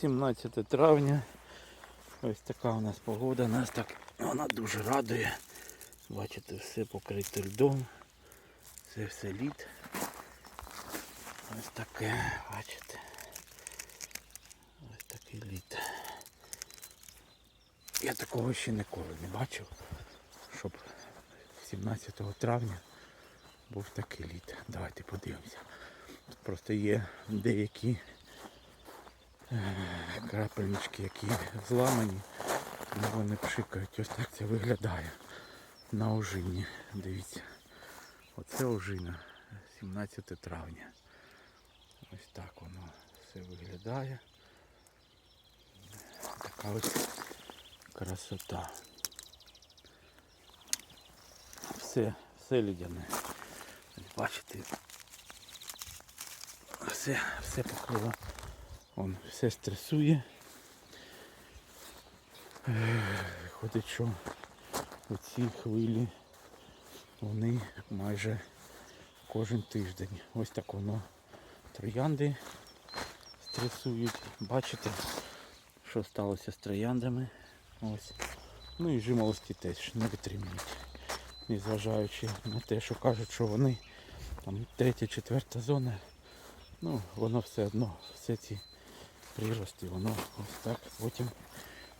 17 травня. Ось така у нас погода. Нас так вона дуже радує. Бачите, все покрите льдом. Це все лід. Ось таке, бачите. Ось такий лід. Я такого ще ніколи не бачив, щоб 17 травня був такий лід. Давайте подивимося. Тут просто є деякі крапельнички, які зламані, але вони пшикають. Ось так це виглядає на ожині. Дивіться. Оце ожина 17 травня. Ось так воно все виглядає. Така ось красота. Все, все лідяне. Ось Бачите, все, все покрило. Он все стресує. Ех, Виходить, що оці хвилі вони майже кожен тиждень. Ось так воно троянди стресують. Бачите, що сталося з трояндами. Ось. Ну і жимолості теж не витримують. Незважаючи на те, що кажуть, що вони там третя, четверта зона. Ну, воно все одно, все ці прирости, воно ось так потім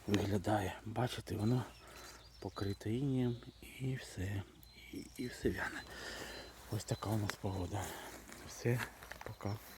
виглядає. Бачите, воно покрите інієм і все. І, і все вяне. Ось така у нас погода. Все, пока.